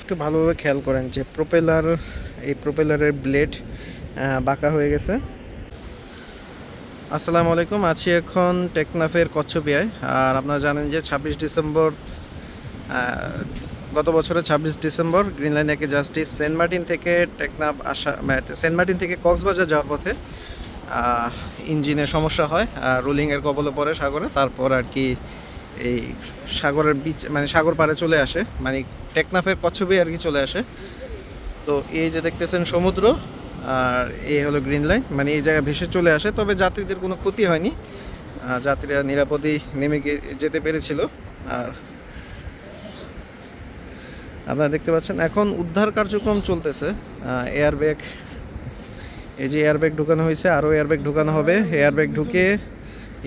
একটু ভালোভাবে খেয়াল করেন যে প্রোপেলার এই প্রোপেলারের ব্লেড বাঁকা হয়ে গেছে। আসসালামু আলাইকুম, আছি এখন টেকনাফের কচ্ছপিয়ায়। আর আপনারা জানেন যে ছাব্বিশ ডিসেম্বর গত বছরের ছাব্বিশ ডিসেম্বর গ্রিন লাইন একে জাস্টিস সেন্ট মার্টিন থেকে টেকনাফ আসা সেন্ট মার্টিন থেকে কক্সবাজার যাওয়ার পথে ইঞ্জিনের সমস্যা হয় রোলিংয়ের কবলে পড়ে সাগরে। তারপর আর কি এই সাগরের বিচ মানে সাগর পাড়ে চলে আসে। মানে টেকনাফের কচ্ছপে আর কি চলে আসে। তো এই যে দেখতেছেন সমুদ্র, আর এই হলো গ্রিন লাইন মানে এই জায়গায় ভেসে চলে আসে। তবে যাত্রীদের কোনো ক্ষতি হয়নি। যাত্রীরা নিরাপদেই নেমে যেতে পেরেছিল। আর আপনারা দেখতে পাচ্ছেন, এখন উদ্ধার কার্যক্রম চলতেছে। এয়ার ব্যাগ এই যে এয়ার ব্যাগ ঢুকানো হয়েছে, আরও এয়ার ব্যাগ ঢুকানো হবে। এয়ার ব্যাগ ঢুকে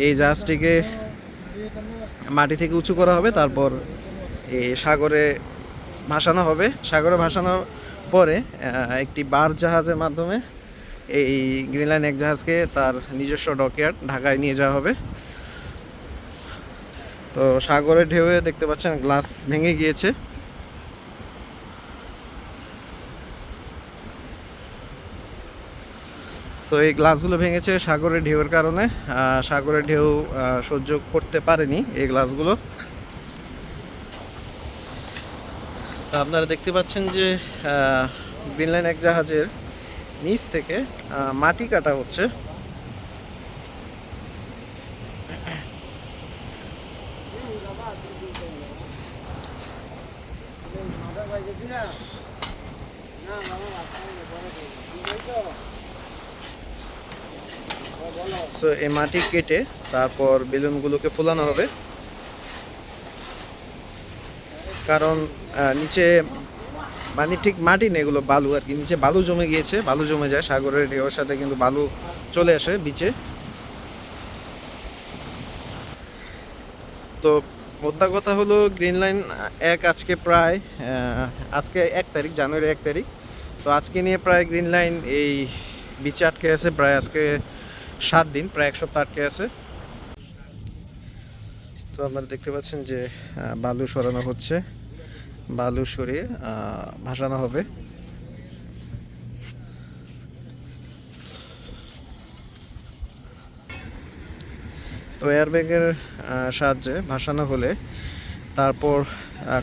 এই জাহাজটিকে মাটি থেকে উঁচু করা হবে, তারপর এই সাগরে ভাসানো হবে। সাগরে ভাসানোর পরে একটি বার জাহাজের মাধ্যমে এই গ্রিনলাইন এক জাহাজকে তার নিজস্ব ডকইয়ার্ড ঢাকায় নিয়ে যাওয়া হবে। তো সাগরের ঢেউয়ে দেখতে পাচ্ছেন গ্লাস ভেঙে গিয়েছে। তো এই গ্লাসগুলো ভেঙেছে সাগরের ঢেউয়ের কারণে সাগরের ঢেউ সহ্য করতে পারেনি এই গ্লাসগুলো আপনারা দেখতে পাচ্ছেন যে গ্রিনল্যান্ড এক জাহাজের নিচ থেকে মাটি কাটা হচ্ছে। সো এই মাটি কেটে তারপর বেলুনগুলোকে ফুলানো হবে। কারণ নিচে মানে ঠিক মাটি নেই এগুলো, বালু আর কি। নিচে বালু জমে গিয়েছে, বালু জমে যায়, সাগরের ঢেউর সাথে কিন্তু বালু চলে আসে বিচে। তো, মোদ্দা কথা হলো, গ্রিন লাইন এক আজকে প্রায় আজকে এক তারিখ, জানুয়ারি এক তারিখ। তো আজকে নিয়ে প্রায় গ্রিন লাইন এই বিচে আটকে আছে, প্রায় আজকে সাত দিন, প্রায় এক সপ্তাহ আটকে আছে। তো আপনারা দেখতে পাচ্ছেন যে বালু সরানো হচ্ছে। বালু সরিয়ে ভাসানো হবে। তো এয়ারব্যাগের সাহায্যে ভাসানো হলে তারপর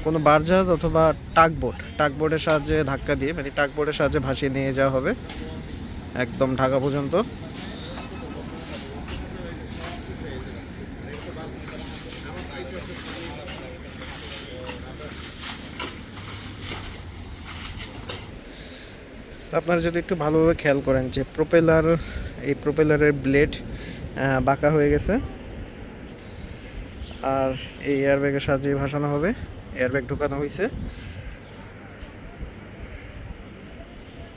কোনো বারজাহাজ অথবা টাকবোট, টাকবোটের সাহায্যে ধাক্কা দিয়ে মানে টাকবোটের সাহায্যে ভাসিয়ে নিয়ে যাওয়া হবে। একদম ঢাকা পর্যন্ত। আপনারা যদি একটু ভালোভাবে খেয়াল করেন যে প্রোপেলার এই প্রোপেলারের ব্লেড বাঁকা হয়ে গেছে। আর এই এয়ারব্যাগের সাহায্যে ভাসানো হবে। এয়ারব্যাগ ঢুকানো হয়েছে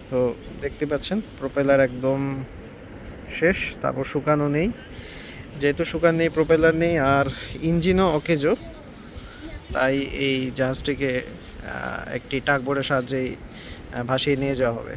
তো দেখতে পাচ্ছেন প্রোপেলার একদম শেষ, তারপর শুকানো নেই। যেহেতু শুকান নেই প্রোপেলার নেই, আর ইঞ্জিনও অকেজো, তাই এই জাহাজটিকে একটি টাকবোর্ডের সাহায্যেই ভাসিয়ে নিয়ে যাওয়া হবে।